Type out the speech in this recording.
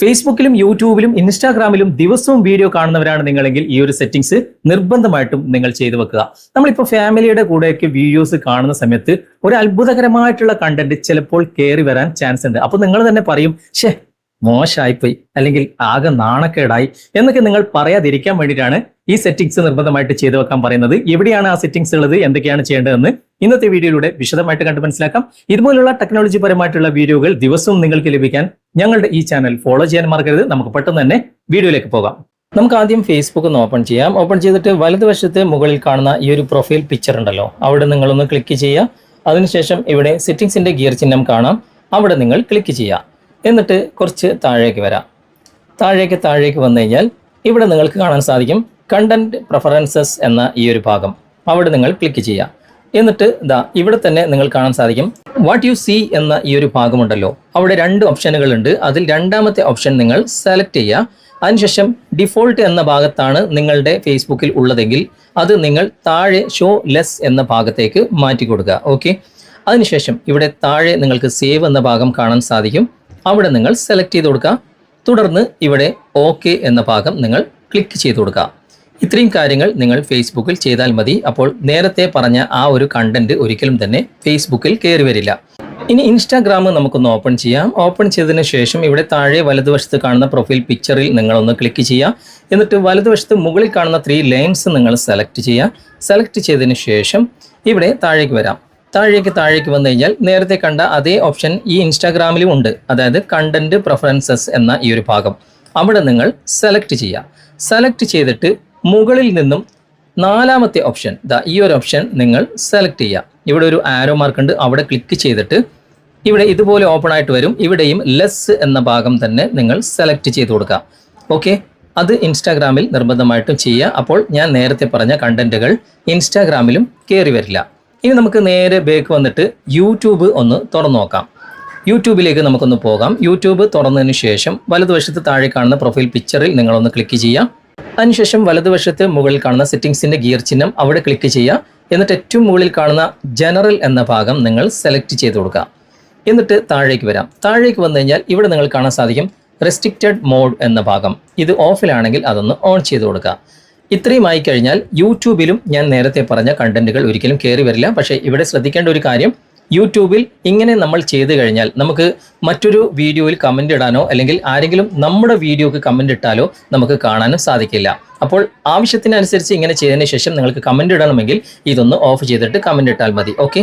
ഫേസ്ബുക്കിലും യൂട്യൂബിലും ഇൻസ്റ്റാഗ്രാമിലും ദിവസവും വീഡിയോ കാണുന്നവരാണ് നിങ്ങളെങ്കിൽ ഈ ഒരു സെറ്റിംഗ്സ് നിർബന്ധമായിട്ടും നിങ്ങൾ ചെയ്തു വെക്കുക. നമ്മളിപ്പോൾ ഫാമിലിയുടെ കൂടെയൊക്കെ വീഡിയോസ് കാണുന്ന സമയത്ത് ഒരു അത്ഭുതകരമായിട്ടുള്ള കണ്ടന്റ് ചിലപ്പോൾ കയറി വരാൻ ചാൻസ് ഉണ്ട്. അപ്പൊ നിങ്ങൾ തന്നെ പറയും ഷേ മോശമായിപ്പോയി അല്ലെങ്കിൽ ആകെ നാണക്കേടായി എന്നൊക്കെ നിങ്ങൾ പറയാതിരിക്കാൻ വേണ്ടിയിട്ടാണ് ഈ സെറ്റിംഗ്സ് നിർബന്ധമായിട്ട് ചെയ്തു വെക്കാൻ പറയുന്നത്. എവിടെയാണ് ആ സെറ്റിംഗ്സ് ഉള്ളത്? എന്തൊക്കെയാണ് ചെയ്യേണ്ടതെന്ന് ഇന്നത്തെ വീഡിയോയിലൂടെ വിശദമായിട്ട് കണ്ട് മനസ്സിലാക്കാം. ഇതുപോലുള്ള ടെക്നോളജി പരമായിട്ടുള്ള വീഡിയോകൾ ദിവസവും നിങ്ങൾക്ക് ലഭിക്കാൻ ഞങ്ങളുടെ ഈ ചാനൽ ഫോളോ ചെയ്യാൻ മറക്കരുത്. നമുക്ക് പെട്ടെന്ന് തന്നെ വീഡിയോയിലേക്ക് പോകാം. നമുക്ക് ആദ്യം ഫേസ്ബുക്ക് ഒന്ന് ഓപ്പൺ ചെയ്യാം. ഓപ്പൺ ചെയ്തിട്ട് വലതുവശത്ത് മുകളിൽ കാണുന്ന ഈ ഒരു പ്രൊഫൈൽ പിക്ചർ ഉണ്ടല്ലോ. അവിടെ നിങ്ങളൊന്ന് ക്ലിക്ക് ചെയ്യുക. അതിനുശേഷം ഇവിടെ സെറ്റിംഗ്സിന്റെ ഗിയർ ചിഹ്നം കാണാം. അവിടെ നിങ്ങൾ ക്ലിക്ക് ചെയ്യുക. എന്നിട്ട് കുറച്ച് താഴേക്ക് വരാം. താഴേക്ക് താഴേക്ക് വന്നു കഴിഞ്ഞാൽ ഇവിടെ നിങ്ങൾക്ക് കാണാൻ സാധിക്കും കണ്ടന്റ് പ്രിഫറൻസസ് എന്ന ഈ ഒരു ഭാഗം. അവിടെ നിങ്ങൾ ക്ലിക്ക് ചെയ്യാം എന്നിട്ട് ഇതാ ഇവിടെ തന്നെ നിങ്ങൾ കാണാൻ സാധിക്കും വാട്ട് യു സീ എന്ന ഈ ഒരു ഭാഗമുണ്ടല്ലോ. അവിടെ രണ്ട് ഓപ്ഷനുകൾ ഉണ്ട്. അതിൽ രണ്ടാമത്തെ ഓപ്ഷൻ നിങ്ങൾ സെലക്ട് ചെയ്യുക. അതിനുശേഷം ഡിഫോൾട്ട് എന്ന ഭാഗത്താണ് നിങ്ങളുടെ ഫേസ്ബുക്കിൽ ഉള്ളതെങ്കിൽ അത് നിങ്ങൾ താഴെ ഷോ ലെസ് എന്ന ഭാഗത്തേക്ക് മാറ്റി കൊടുക്കുക. ഓക്കെ അതിനുശേഷം ഇവിടെ താഴെ നിങ്ങൾക്ക് സേവ് എന്ന ഭാഗം കാണാൻ സാധിക്കും. അവിടെ നിങ്ങൾ സെലക്ട് ചെയ്ത് കൊടുക്കുക. തുടർന്ന് ഇവിടെ ഓക്കെ എന്ന ഭാഗം നിങ്ങൾ ക്ലിക്ക് ചെയ്ത് കൊടുക്കുക. ഇത്രയും കാര്യങ്ങൾ നിങ്ങൾ ഫേസ്ബുക്കിൽ ചെയ്താൽ മതി. അപ്പോൾ നേരത്തെ പറഞ്ഞ ആ ഒരു കണ്ടന്റ് ഒരിക്കലും തന്നെ ഫേസ്ബുക്കിൽ കയറി വരില്ല. ഇനി ഇൻസ്റ്റാഗ്രാം നമുക്കൊന്ന് ഓപ്പൺ ചെയ്യാം. ഓപ്പൺ ചെയ്തതിന് ശേഷം ഇവിടെ താഴെ വലതുവശത്ത് കാണുന്ന പ്രൊഫൈൽ പിക്ചറിൽ നിങ്ങളൊന്ന് ക്ലിക്ക് ചെയ്യുക. എന്നിട്ട് വലതുവശത്ത് മുകളിൽ കാണുന്ന ത്രീ ലൈൻസ് നിങ്ങൾ സെലക്ട് ചെയ്യുക. സെലക്ട് ചെയ്തതിന് ശേഷം ഇവിടെ താഴേക്ക് വരാം. താഴേക്ക് താഴേക്ക് വന്നു കഴിഞ്ഞാൽ നേരത്തെ കണ്ട അതേ ഓപ്ഷൻ ഈ ഇൻസ്റ്റാഗ്രാമിലും ഉണ്ട്. അതായത് കണ്ടന്റ് പ്രിഫറൻസസ് എന്ന ഈ ഒരു ഭാഗം. അവിടെ നിങ്ങൾ സെലക്ട് ചെയ്യുക സെലക്ട് ചെയ്തിട്ട് മുകളിൽ നിന്നും നാലാമത്തെ ഓപ്ഷൻ ദാ ഈ ഒരു ഓപ്ഷൻ നിങ്ങൾ സെലക്ട് ചെയ്യുക ഇവിടെ ഒരു ആരോ മാർക്ക് ഉണ്ട്. അവിടെ ക്ലിക്ക് ചെയ്തിട്ട് ഇവിടെ ഇതുപോലെ ഓപ്പൺ ആയിട്ട് വരും. ഇവിടെയും ലെസ് എന്ന ഭാഗം തന്നെ നിങ്ങൾ സെലക്ട് ചെയ്ത് കൊടുക്കുക ഓക്കെ അത് ഇൻസ്റ്റാഗ്രാമിൽ നിർബന്ധമായിട്ടും ചെയ്യുക അപ്പോൾ ഞാൻ നേരത്തെ പറഞ്ഞ കണ്ടന്റുകൾ ഇൻസ്റ്റാഗ്രാമിലും കയറി വരില്ല. ഇനി നമുക്ക് നേരെ ബേക്ക് വന്നിട്ട് യൂട്യൂബ് ഒന്ന് തുറന്നു നോക്കാം. യൂട്യൂബിലേക്ക് നമുക്കൊന്ന് പോകാം. യൂട്യൂബ് തുറന്നതിന് ശേഷം വലതുവശത്ത് താഴെ കാണുന്ന പ്രൊഫൈൽ പിക്ചറിൽ നിങ്ങളൊന്ന് ക്ലിക്ക് ചെയ്യാം. അതിനുശേഷം വലതുവശത്ത് മുകളിൽ കാണുന്ന സെറ്റിംഗ്സിന്റെ ഗിയർ ചിഹ്നം അവിടെ ക്ലിക്ക് ചെയ്യുക എന്നിട്ട് ഏറ്റവും മുകളിൽ കാണുന്ന ജനറൽ എന്ന ഭാഗം നിങ്ങൾ സെലക്ട് ചെയ്ത് കൊടുക്കുക എന്നിട്ട് താഴേക്ക് വരാം. താഴേക്ക് വന്നു കഴിഞ്ഞാൽ ഇവിടെ നിങ്ങൾ കാണാൻ സാധിക്കും റെസ്ട്രിക്റ്റഡ് മോഡ് എന്ന ഭാഗം. ഇത് ഓഫിലാണെങ്കിൽ അതൊന്ന് ഓൺ ചെയ്ത് കൊടുക്കുക ഇത്രയും ആയി കഴിഞ്ഞാൽ യൂട്യൂബിലും ഞാൻ നേരത്തെ പറഞ്ഞ കണ്ടന്റുകൾ ഒരിക്കലും കയറി വരില്ല. പക്ഷേ ഇവിടെ ശ്രദ്ധിക്കേണ്ട ഒരു കാര്യം യൂട്യൂബിൽ ഇങ്ങനെ നമ്മൾ ചെയ്തു കഴിഞ്ഞാൽ നമുക്ക് മറ്റൊരു വീഡിയോയിൽ കമന്റ് ഇടാനോ അല്ലെങ്കിൽ ആരെങ്കിലും നമ്മുടെ വീഡിയോക്ക് കമന്റ് ഇട്ടാലോ നമുക്ക് കാണാനും സാധിക്കില്ല. അപ്പോൾ ആവശ്യത്തിനനുസരിച്ച് ഇങ്ങനെ ചെയ്തതിന് ശേഷം നിങ്ങൾക്ക് കമന്റ് ഇടണമെങ്കിൽ ഇതൊന്ന് ഓഫ് ചെയ്തിട്ട് കമന്റ് ഇട്ടാൽ മതി. ഓക്കെ